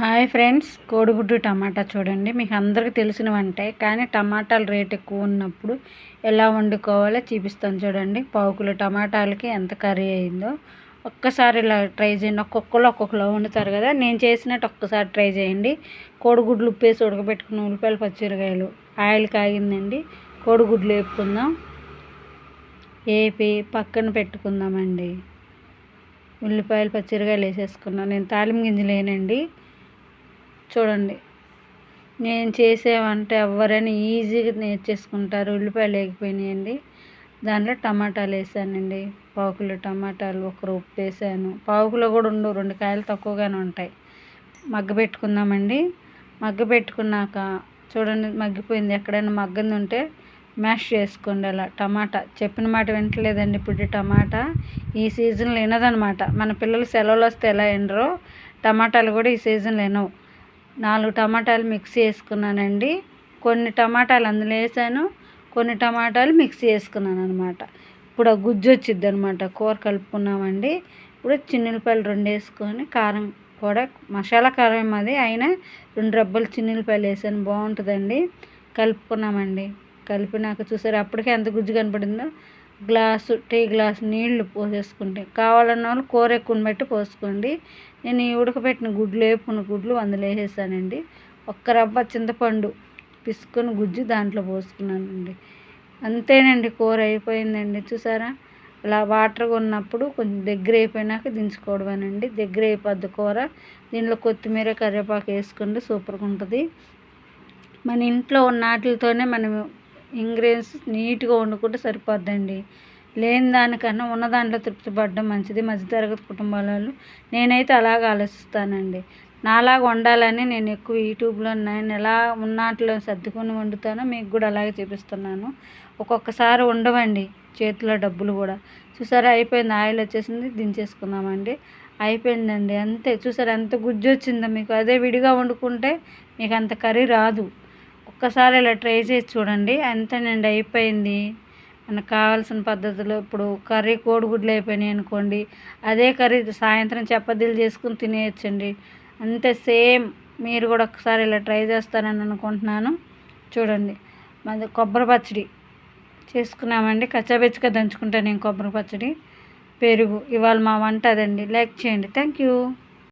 Hi friends కోడిగుడ్డు టమాటా చూడండి. మీకు అందరికీ తెలిసిన వంటే కానీ టమాటాలు రేట్ ఎక్కువ ఉన్నప్పుడు ఎలా వండుకోవాలో చూపిస్తాను చూడండి. పావు కిలో టమాటాలకి ఎంత కర్రీ అయిందో ఒక్కసారి ఇలా ట్రై చేయండి. ఒక్కొక్కరు ఒక్కొక్కలో వండుతారు కదా నేను చేసినట్టు ఒక్కసారి ట్రై చేయండి. కోడిగుడ్లు ఉప్పేసి ఉడకబెట్టుకున్న ఉల్లిపాయలు పచ్చిరకాయలు ఆయిల్ కాగిందండి. కోడిగుడ్లు వేపుకుందాం. వేపి పక్కన పెట్టుకుందామండి. ఉల్లిపాయలు పచ్చిరకాయలు వేసేసుకున్నాను నేను తాలిం గింజలు వేయనండి. చూడండి. నేను చేసే వంట ఎవరైనా ఈజీగా నేర్చేసుకుంటారు. ఉల్లిపాయలు లేకపోయినాయండి. దాంట్లో టమాటాలు వేసానండి. పావుకిలో టమాటాలు ఒక ఉప్పు వేసాను. పావుకిలో కూడా ఉండు రెండు కాయలు తక్కువగానే ఉంటాయి. మగ్గ పెట్టుకుందామండి. మగ్గ పెట్టుకున్నాక చూడండి మగ్గిపోయింది. ఎక్కడైనా మగ్గంది ఉంటే మ్యాష్ చేసుకోండి అలా. టమాటా చెప్పిన మాట వింటలేదండి ఇప్పుడు టమాటా. ఈ సీజన్లో వినదనమాట. మన పిల్లలు సెలవులు వస్తే ఎలా ఎండరో టమాటాలు కూడా ఈ సీజన్లో వినవు. నాలుగు టమాటాలు మిక్సీ వేసుకున్నానండి కొన్ని టమాటాలు అందులో వేసాను కొన్ని టమాటాలు మిక్సీ చేసుకున్నాను అనమాట ఇప్పుడు ఆ గుజ్జు వచ్చింది అనమాట కూర కలుపుకున్నామండి. ఇప్పుడు చిన్నులపాయలు రెండు వేసుకొని కారం కూడా మసాలా కారం అది అయినా రెండు రబ్బలు చిన్నులపాయలు వేసాను బాగుంటుందండి. కలుపుకున్నామండి. కలిపినాక చూసారు అప్పటికే ఎంత గుజ్జు కనపడిందో. గ్లాసు టీ గ్లాసు నీళ్ళు పోసేసుకుంటే కావాలన్న వాళ్ళు కూర ఎక్కువ పెట్టి పోసుకోండి. నేను ఈ ఉడకబెట్టిన గుడ్లు వేపుకున్న గుడ్లు అందులో వేసేసానండి. ఒక్క రవ్వ చింతపండు పిసుకొని గుజ్జు దాంట్లో పోసుకున్నానండి. అంతేనండి కూర అయిపోయిందండి చూసారా? అలా వాటర్గా ఉన్నప్పుడు కొంచెం దగ్గర అయిపోయినాక దించుకోవడమేనండి. దగ్గర అయిపోద్ది కూర. దీనిలో కొత్తిమీర కరివేపాకు వేసుకోండి సూపర్గా ఉంటుంది. మన ఇంట్లో ఉన్న వాటితోనే మనం ఇంగ్రీడియంట్స్ నీట్గా వండుకుంటే సరిపోద్దండి. లేని దానికన్నా ఉన్న దాంట్లో తృప్తి పడడం మంచిది. మధ్యతరగతి కుటుంబాలలో నేనైతే అలాగ ఆలోచిస్తానండి. నాలాగా వండాలని నేను ఎక్కువ యూట్యూబ్లో నేను ఎలా ఉన్నట్లో సర్దుకొని వండుతానో మీకు కూడా అలాగే చూపిస్తున్నాను. ఒక్కొక్కసారి ఉండవండి చేతిలో డబ్బులు కూడా. చూసారా అయిపోయింది. ఆయిల్ వచ్చేసింది. దించేసుకుందామండి. అయిపోయిందండి. అంతే. చూసారా ఎంత గుజ్జు వచ్చిందో మీకు. అదే విడిగా వండుకుంటే మీకు అంత కర్రీ రాదు. ఒక్కసారి ఇలా ట్రై చేసి చూడండి. అంతేనండి అయిపోయింది? మనకు కావాల్సిన పద్ధతిలో ఇప్పుడు కర్రీ కోడిగుడ్లు అయిపోయినాయి అనుకోండి అదే కర్రీ సాయంత్రం చపాతీలు చేసుకుని తినేయచ్చండి. అంతే సేమ్ మీరు కూడా ఒకసారి ఇలా ట్రై చేస్తారని అనుకుంటున్నాను. చూడండి. మాది కొబ్బరి పచ్చడి చేసుకున్నామండి. కచ్చాబెచ్చగా దంచుకుంటాను నేను కొబ్బరి పచ్చడి. పెరుగు. ఇవాళ మా వంట అదండి. లైక్ చేయండి. Thank you.